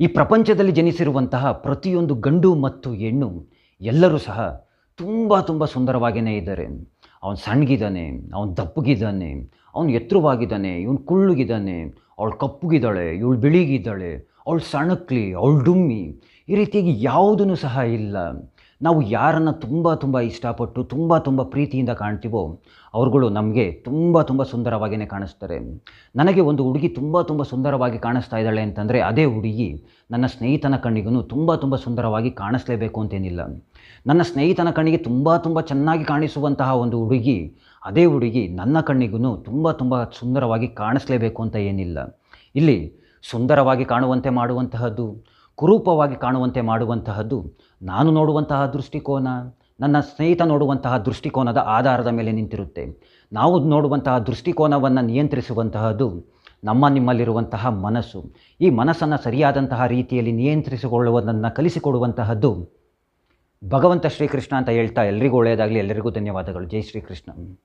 ಈ ಪ್ರಪಂಚದಲ್ಲಿ ಜನಿಸಿರುವಂತಹ ಪ್ರತಿಯೊಂದು ಗಂಡು ಮತ್ತು ಹೆಣ್ಣು ಎಲ್ಲರೂ ಸಹ ತುಂಬ ತುಂಬ ಸುಂದರವಾಗಿಯೇ ಇದ್ದಾರೆ. ಅವನು ಸಣ್ಣಗಿದ್ದಾನೆ, ಅವನು ದಪ್ಪಗಿದ್ದಾನೆ, ಅವನು ಎತ್ತರವಾಗಿದ್ದಾನೆ, ಇವನು ಕುಳ್ಳುಗಿದ್ದಾನೆ, ಅವಳು ಕಪ್ಪುಗಿದ್ದಾಳೆ, ಇವಳು ಬಿಳಿಗಿದ್ದಾಳೆ, ಅವಳು ಸಣಕ್ಲಿ, ಅವಳು ಡುಮ್ಮಿ ಈ ರೀತಿಯಾಗಿ ಯಾವುದೂ ಸಹ ಇಲ್ಲ. ನಾವು ಯಾರನ್ನು ತುಂಬ ತುಂಬ ಇಷ್ಟಪಟ್ಟು ತುಂಬ ತುಂಬ ಪ್ರೀತಿಯಿಂದ ಕಾಣ್ತೀವೋ ಅವ್ರುಗಳು ನಮಗೆ ತುಂಬ ತುಂಬ ಸುಂದರವಾಗಿಯೇ ಕಾಣಿಸ್ತಾರೆ. ನನಗೆ ಒಂದು ಹುಡುಗಿ ತುಂಬ ತುಂಬ ಸುಂದರವಾಗಿ ಕಾಣಿಸ್ತಾ ಇದ್ದಾಳೆ ಅಂತಂದರೆ ಅದೇ ಹುಡುಗಿ ನನ್ನ ಸ್ನೇಹಿತನ ಕಣ್ಣಿಗೂ ತುಂಬ ತುಂಬ ಸುಂದರವಾಗಿ ಕಾಣಿಸ್ಲೇಬೇಕು ಅಂತೇನಿಲ್ಲ. ನನ್ನ ಸ್ನೇಹಿತನ ಕಣ್ಣಿಗೆ ತುಂಬ ತುಂಬ ಚೆನ್ನಾಗಿ ಕಾಣಿಸುವಂತಹ ಒಂದು ಹುಡುಗಿ ಅದೇ ಹುಡುಗಿ ನನ್ನ ಕಣ್ಣಿಗೂ ತುಂಬ ತುಂಬ ಸುಂದರವಾಗಿ ಕಾಣಿಸ್ಲೇಬೇಕು ಅಂತ ಏನಿಲ್ಲ. ಇಲ್ಲಿ ಸುಂದರವಾಗಿ ಕಾಣುವಂತೆ ಮಾಡುವಂತಹದ್ದು ಕುರೂಪವಾಗಿ ಕಾಣುವಂತೆ ಮಾಡುವಂತಹದ್ದು ನಾನು ನೋಡುವಂತಹ ದೃಷ್ಟಿಕೋನ, ನನ್ನ ಸ್ನೇಹಿತ ನೋಡುವಂತಹ ದೃಷ್ಟಿಕೋನದ ಆಧಾರದ ಮೇಲೆ ನಿಂತಿರುತ್ತೆ. ನಾವು ನೋಡುವಂತಹ ದೃಷ್ಟಿಕೋನವನ್ನು ನಿಯಂತ್ರಿಸುವಂತಹದ್ದು ನಮ್ಮ ನಿಮ್ಮಲ್ಲಿರುವಂತಹ ಮನಸ್ಸು. ಈ ಮನಸ್ಸನ್ನು ಸರಿಯಾದಂತಹ ರೀತಿಯಲ್ಲಿ ನಿಯಂತ್ರಿಸಿಕೊಳ್ಳುವುದನ್ನು ಕಲಿಸಿಕೊಡುವಂತಹದ್ದು ಭಗವಂತ ಶ್ರೀಕೃಷ್ಣ ಅಂತ ಹೇಳ್ತಾ ಎಲ್ರಿಗೂ ಒಳ್ಳೆಯದಾಗಲಿ. ಎಲ್ಲರಿಗೂ ಧನ್ಯವಾದಗಳು. ಜೈ ಶ್ರೀಕೃಷ್ಣ.